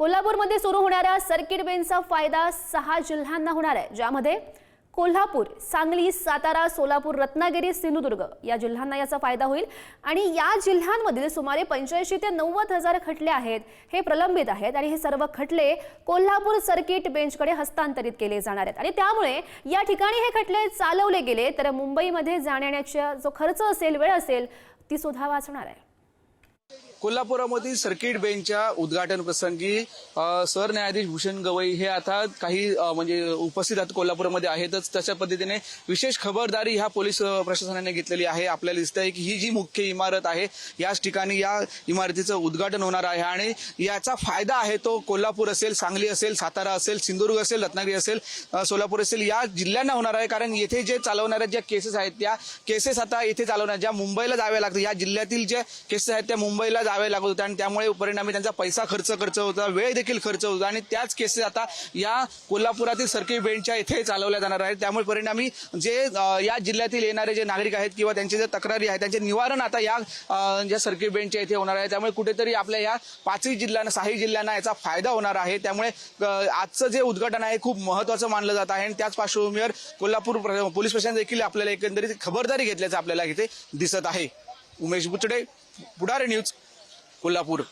कोल्हापूरमध्ये सुरू होणाऱ्या सर्किट बेंचचा फायदा सहा जिल्ह्यांना होणार आहे ज्यामध्ये कोल्हापूर सांगली सातारा सोलापूर रत्नागिरी सिंधुदुर्ग या जिल्ह्यांना याचा फायदा होईल. आणि या जिल्ह्यांमधील सुमारे पंच्याऐंशी ते नव्वद हजार खटले आहेत हे प्रलंबित आहेत आणि हे सर्व खटले कोल्हापूर सर्किट बेंचकडे हस्तांतरित केले जाणार आहेत. आणि त्यामुळे या ठिकाणी हे खटले चालवले गेले तर मुंबईमध्ये जाण्याचा जो खर्च असेल वेळ असेल ती सुद्धा वाचणार आहे. कोल्हापुरामधील सर्किट बेंचच्या उद्घाटन प्रसंगी सरन्यायाधीश भूषण गवई हे आता काही म्हणजे उपस्थित आहेत कोल्हापूरमध्ये आहेतच. तशा पद्धतीने विशेष खबरदारी ह्या पोलीस प्रशासनाने घेतलेली आहे. आपल्याला दिसत आहे की ही जी मुख्य इमारत आहे याच ठिकाणी या इमारतीचं उद्घाटन होणार आहे आणि याचा फायदा आहे तो कोल्हापूर असेल सांगली असेल सातारा असेल सिंधुदुर्ग असेल रत्नागिरी असेल सोलापूर असेल या जिल्ह्यांना होणार आहे. कारण येथे जे चालवणाऱ्या ज्या केसेस आहेत त्या केसेस आता येथे चालवणार ज्या मुंबईला जाव्या लागतात या जिल्ह्यातील ज्या केसेस आहेत त्या मुंबईला जावे लागत होते आणि त्यामुळे परिणामी त्यांचा पैसा खर्च खर्च होता वेळ देखील खर्च होता आणि त्याच केसेस आता या कोल्हापुरातील सर्किट बेंचच्या इथे चालवल्या जाणार आहेत. त्यामुळे परिणामी जे या जिल्ह्यातील येणारे जे नागरिक आहेत किंवा त्यांचे जे तक्रारी आहेत त्यांचे निवारण आता या ज्या सर्किट बेंचच्या इथे होणार आहे. त्यामुळे कुठेतरी आपल्या या पाचही जिल्ह्यांना सहाही जिल्ह्यांना याचा फायदा होणार आहे. त्यामुळे आजचं जे उद्घाटन आहे खूप महत्वाचं मानलं जात आहे आणि त्याच पार्श्वभूमीवर कोल्हापूर पोलीस प्रशासन देखील आपल्याला एकंदरीत खबरदारी घेतल्याचं आपल्याला इथे दिसत आहे. उमेश बुचडे पुढारे न्यूज. कोल्हापूर